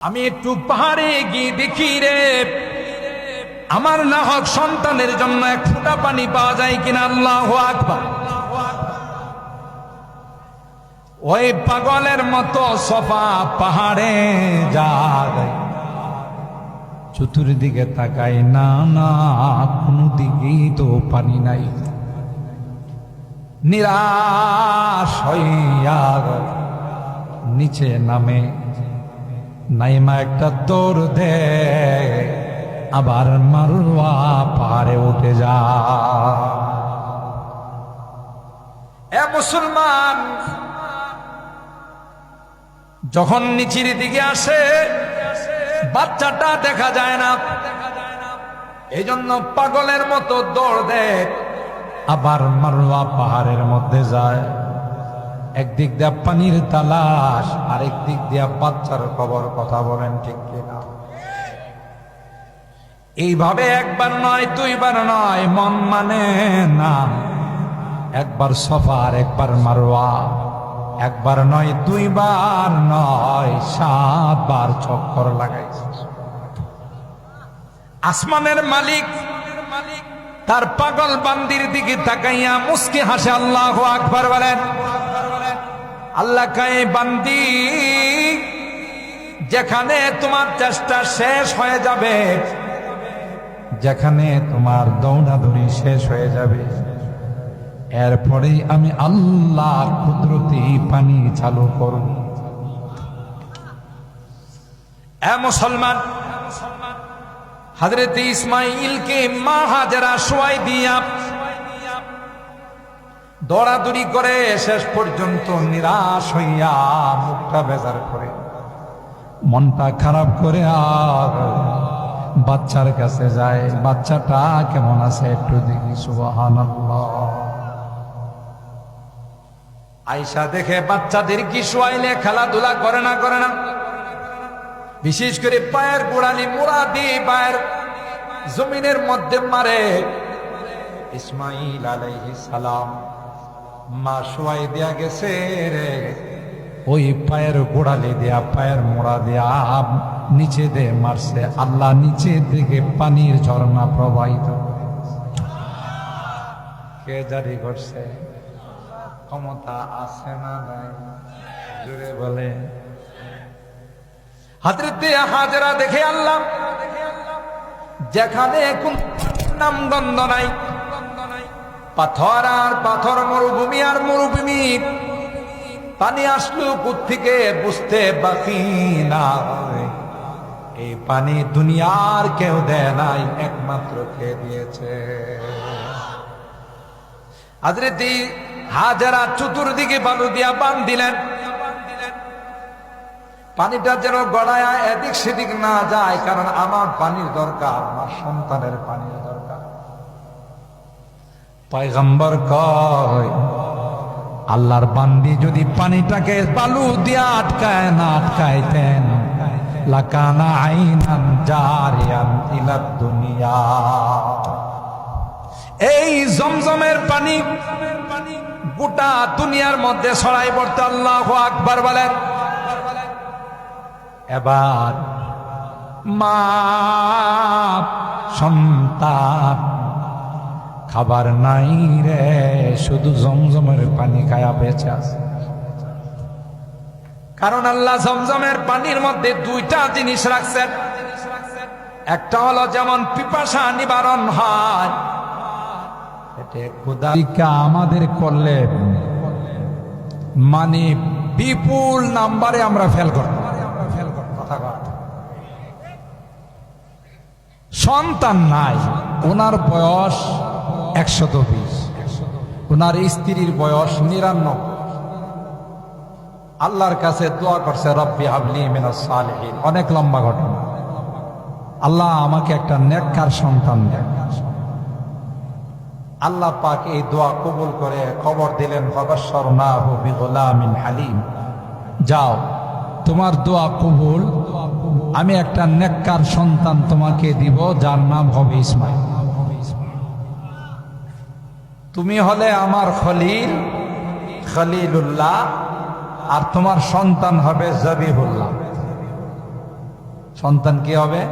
আমি একটু পাহাড়ে গিয়ে দেখি রে। আমার না হক সন্তানের জন্য এক ফুটা পানি পাওয়া যায় কিনা আল্লাহ আকবার। ওই পাগলের মতো সফা পাহাড়ে যায়। চতুর্দিকে তাকাই না না কোনো দিকেই তো পানি নাই। নিরাশ হইয়া নিচে নামে নাইমা একটা দৌড় দে, আবার মারুয়া পাহাড়ে উঠে যা। এ মুসলমান, যখন নিচির দিকে আসে, বাচ্চাটা দেখা যায় না। এই জন্য পাগলের মতো দৌড় দেয় আবার মারুয়া পাহাড়ের মধ্যে যায়। একদিক দিয়া পানির তালাশ, আরেক দিক দিয়া বাচ্চার খবর কথা বলেন ঠিক কিনা? এইভাবে একবার নয়, দুইবার নয়, মন মানে না। একবার সফা আর একবার মারোয়া। একবার নয়, দুইবার নয়, সাতবার চক্কর লাগাইছে। আসমানের মালিক, তার পাগল বান্দির দিকে তাকাইয়া মুসকে হাসে, আল্লাহ আকবার বলেন আল্লাহ কায়ে বান্দি, যেখানে তোমার চেষ্টা শেষ হয়ে যাবে, যেখানে তোমার দৌড়াদৌড়ি শেষ হয়ে যাবে। এরপরেই আমি আল্লাহ কুদরতি পানি চালু করব। এ মুসলমান হজরত ইসমাইলকে মা হাজারা শোয়াই দিয়া দৌড়াদৌড়ি করে শেষ পর্যন্ত নিরাশ হইয়া মুখটা বেজার করে। মনটা খারাপ করে আর বাচ্চার কাছে যায়, বাচ্চাটা কেমন আছে একটু দেখি সুবাহান আয়সা দেখে বাচ্চাদের কি শোয়াইলে, খেলাধুলা করে না করে না? বিশেষ করে পায়ের গোড়ালি মোড়া দিয়ে পায়ের জমিনের মধ্যে মারে। ইসমাইল আলাইহি সালাম। মা শোয়াই দেয়া গেছে রে। ওই পায়ের গোড়ালি দেয়া, পায়ের মোড়া দেয়া নিচে দে মারছে। আল্লাহ নিচে দিকে পানির ঝর্ণা প্রবাহিত কে জারি করছে? ক্ষমতা আছে না নাই? জুড়ে বলে। হাজরতে হাজরা দেখে আল্লাহ যেখানে কোন নাম গন্ধ নাই। পাথর আর পাথর মরুভূমি আর মরুভূমি। পানি আসলো থেকে বুঝতে বাকি না এই পানি দুনিয়ার কেউ দেয় নাই, একমাত্র কে দিয়েছে। হাজরেতি হাজারা চতুর্দিকে বালু দিয়া বান দিলেন। পানিটা যেন গড়ায় এদিক সেদিক না যায়, কারণ আমার পানির দরকার, আমার সন্তানের পানির দরকার। পয়গম্বর কয়, আল্লাহর বান্দি যদি পানিটাকে বালু দিয়ে আটকায় না আটকাইতেন, লাকানা আইনান জারিয়ান ইলা দুনিয়া। এই জমজমের পানি গোটা দুনিয়ার মধ্যে ছড়াই পড়তে আল্লাহ আকবার বলেন। এবার মা, সন্তান খাবার নাই রে, শুধু জমজমের পানি খায়া বেঁচে আছে। কারণ আল্লাহ জমজমের পানির মধ্যে দুইটা জিনিস রাখছেন। একটা হলো যেমন পিপাসা নিবারণ হয়। আমাদের করলে মানে বিপুল নাম্বারে আমরা ফেল করতাম সন্তান নাই, ওনার বয়স একশত বিশ। ওনার স্ত্রীর বয়স নিরানব্বই। আল্লাহর কাছে দোয়া করছে, রব্বি হাবলি মিনাস সালেহিন। অনেক লম্বা ঘটনা। আল্লাহ আমাকে একটা নেককার সন্তান দেন। আল্লাহ পাক এই দোয়া কবুল করে খবর দিলেন গোলামিন হালিম। যাও, তোমার দোয়া কবুল। আমি একটা নেককার সন্তান তোমাকে দিব, যার নাম হবে ইসমাইল। তুমি হলে আমার খলিল খলিলুল্লাহ আর তোমার সন্তান হবে জবিহুল্লাহ। সন্তান কি হবে?